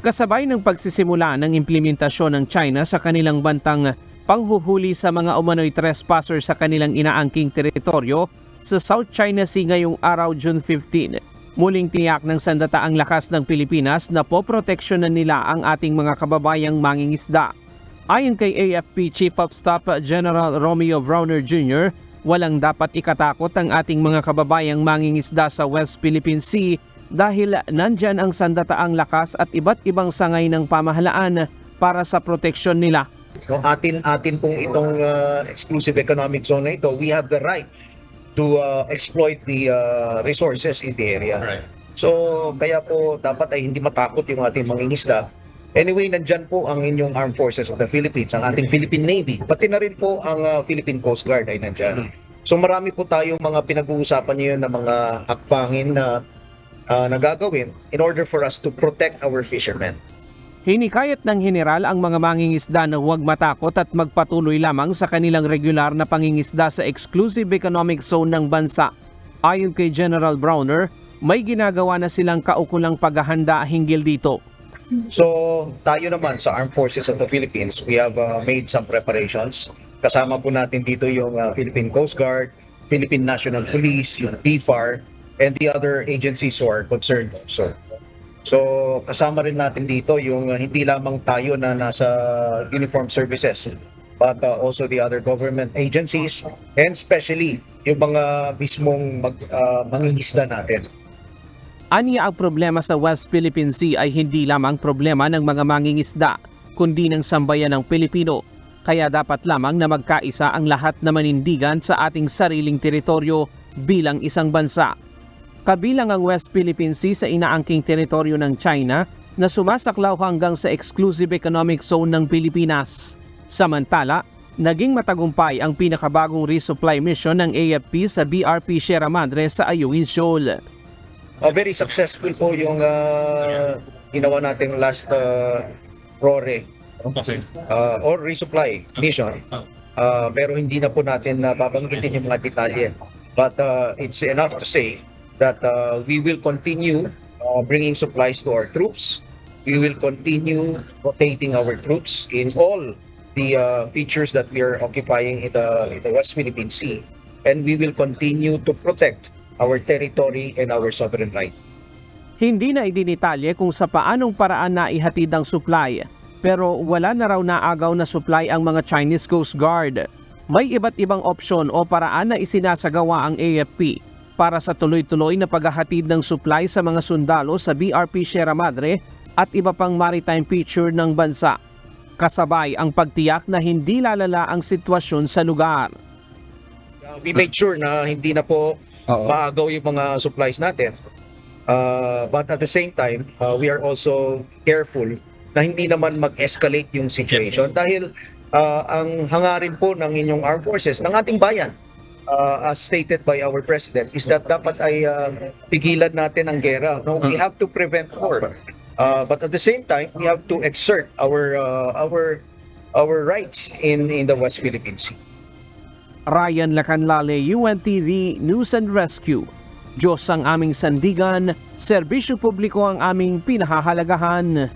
Kasabay ng pagsisimula ng implementasyon ng China sa kanilang bantang panghuhuli sa mga umano'y trespasser sa kanilang inaangking teritoryo sa South China Sea ngayong araw June 15. Muling tiyak ng sandataang lakas ng Pilipinas na poproteksyonan nila ang ating mga kababayang mangingisda. Ayon kay AFP Chief of Staff General Romeo Browner Jr., walang dapat ikatakot ang ating mga kababayang mangingisda sa West Philippine Sea dahil nandyan ang sandataang lakas at iba't ibang sangay ng pamahalaan para sa proteksyon nila. No, atin atin pong itong uh, exclusive economic zone na ito, we have the right to uh, exploit the uh, resources in the area. Right. So, kaya po dapat ay hindi matakot yung ating mangingisda. Anyway, nandyan po ang inyong Armed Forces of the Philippines, ang ating Philippine Navy, pati na rin po ang uh, Philippine Coast Guard ay nandyan. So marami po tayong mga pinag-uusapan ngayon na mga hakbangin na uh, nagagawin in order for us to protect our fishermen. Hinikayat ng general ang mga mangingisda na huwag matakot at magpatuloy lamang sa kanilang regular na pangingisda sa exclusive economic zone ng bansa. Ayon kay General Browner, may ginagawa na silang kaukulang paghahanda hinggil dito. So, tayo naman sa Armed Forces of the Philippines, we have uh, made some preparations. Kasama po natin dito yung uh, Philippine Coast Guard, Philippine National Police, yung PFAR, and the other agencies who are concerned also. So, kasama rin natin dito yung uh, hindi lamang tayo na nasa uniform services, but uh, also the other government agencies, and especially yung mga mismong mag, uh, mangingisda natin. Aniya ang problema sa West Philippine Sea ay hindi lamang problema ng mga mangingisda, kundi ng sambayan ng Pilipino. Kaya dapat lamang na magkaisa ang lahat na manindigan sa ating sariling teritoryo bilang isang bansa. Kabilang ang West Philippine Sea sa inaangking teritoryo ng China na sumasaklaw hanggang sa exclusive economic zone ng Pilipinas. Samantala, naging matagumpay ang pinakabagong resupply mission ng AFP sa BRP Sierra Madre sa Ayungin Shoal. Uh, very successful po yung uh, ginawa nating last uh, RORE uh, or resupply mission. Uh, pero hindi na po natin uh, babanggitin yung mga detalye. But uh, it's enough to say that uh, we will continue uh, bringing supplies to our troops. We will continue rotating our troops in all the uh, features that we are occupying in the, in the West Philippine Sea. And we will continue to protect our territory and our sovereign rights. Hindi na idinitalye kung sa paanong paraan na ihatid ang supply, pero wala na raw naagaw na supply ang mga Chinese Coast Guard. May iba't ibang opsyon o paraan na isinasagawa ang AFP para sa tuloy-tuloy na paghahatid ng supply sa mga sundalo sa BRP Sierra Madre at iba pang maritime feature ng bansa. Kasabay ang pagtiyak na hindi lalala ang sitwasyon sa lugar. Uh, we made sure na hindi na po maagaw yung mga supplies natin. Uh, but at the same time, uh, we are also careful na hindi naman mag-escalate yung situation dahil uh, ang hangarin po ng inyong armed forces, ng ating bayan, uh, as stated by our president, is that dapat ay uh, pigilan natin ang gera. No, we have to prevent war. Uh, but at the same time, we have to exert our uh, our our rights in in the West Philippine Sea. Ryan Lacanlale, UNTV News and Rescue. Diyos ang aming sandigan, serbisyo publiko ang aming pinahahalagahan.